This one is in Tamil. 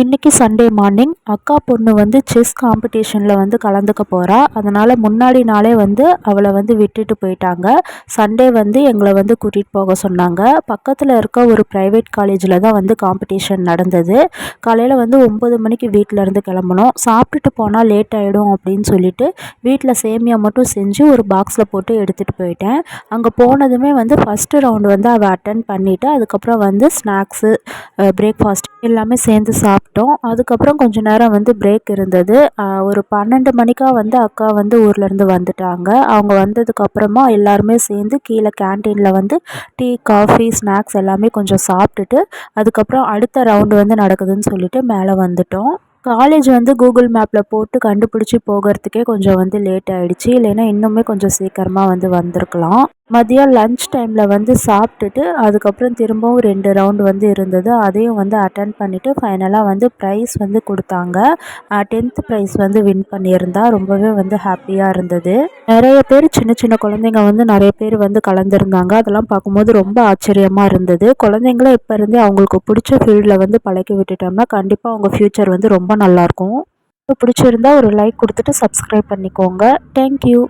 இன்றைக்கி சண்டே மார்னிங் அக்கா பொண்ணு வந்து செஸ் காம்படிஷனில் வந்து கலந்துக்க போகிறா அதனால் முன்னாடி நாளே வந்து அவளை வந்து விட்டுட்டு போயிட்டாங்க. சண்டே வந்து எங்களை வந்து கூட்டிகிட்டு போக சொன்னாங்க. பக்கத்தில் இருக்க ஒரு ப்ரைவேட் காலேஜில் தான் வந்து காம்படிஷன் நடந்தது. காலையில் வந்து ஒம்பது மணிக்கு வீட்டில் இருந்து கிளம்பணும். சாப்பிட்டுட்டு போனால் லேட் ஆகிடும் அப்படின்னு சொல்லிட்டு வீட்டில் சேமியா மட்டும் செஞ்சு ஒரு பாக்ஸில் போட்டு எடுத்துகிட்டு போயிட்டேன். அங்கே போனதுமே வந்து ஃபஸ்ட்டு ரவுண்டு வந்து அவள் அட்டன் பண்ணிவிட்டு அதுக்கப்புறம் வந்து ஸ்நாக்ஸு பிரேக்ஃபாஸ்ட் எல்லாமே சேர்ந்து சாப்பிட்டோம். அதுக்கப்புறம் கொஞ்ச நேரம் வந்து பிரேக் இருந்தது. ஒரு பன்னெண்டு மணிக்காக வந்து அக்கா வந்து ஊர்லேருந்து வந்துட்டாங்க. அவங்க வந்ததுக்கப்புறமா எல்லாருமே சேர்ந்து கீழே கேன்டீனில் வந்து டீ காஃபி ஸ்நாக்ஸ் எல்லாமே கொஞ்சம் சாப்பிட்டுட்டு அதுக்கப்புறம் அடுத்த ரவுண்டு வந்து நடக்குதுன்னு சொல்லிட்டு மேலே வந்துட்டோம். காலேஜ் வந்து கூகுள் மேப்பில் போட்டு கண்டுபிடிச்சி போகிறதுக்கே கொஞ்சம் வந்து லேட் ஆகிடுச்சி இல்லைன்னா இன்னுமே கொஞ்சம் சீக்கிரமாக வந்து வந்திருக்கலாம். மதியம் லன்ச் டைமில் வந்து சாப்பிட்டுட்டு அதுக்கப்புறம் திரும்பவும் ரெண்டு ரவுண்டு வந்து இருந்தது. அதையும் வந்து அட்டன் பண்ணிவிட்டு ஃபைனலாக வந்து ப்ரைஸ் வந்து கொடுத்தாங்க. டென்த்து ப்ரைஸ் வந்து வின் பண்ணியிருந்தா. ரொம்பவே வந்து ஹாப்பியாக இருந்தது. நிறைய பேர் சின்ன சின்ன குழந்தைங்க வந்து நிறைய பேர் வந்து கலந்துருந்தாங்க. அதெல்லாம் பார்க்கும்போது ரொம்ப ஆச்சரியமாக இருந்தது. குழந்தைங்களும் இப்போ இருந்தே அவங்களுக்கு பிடிச்ச ஃபீல்டில் வந்து பழக்கி விட்டுட்டோம்னா கண்டிப்பாக அவங்க ஃப்யூச்சர் வந்து ரொம்ப நல்லாயிருக்கும் பிடிச்சிருந்தா ஒரு லைக் கொடுத்துட்டு சப்ஸ்கிரைப் பண்ணிக்கோங்க. தேங்க்யூ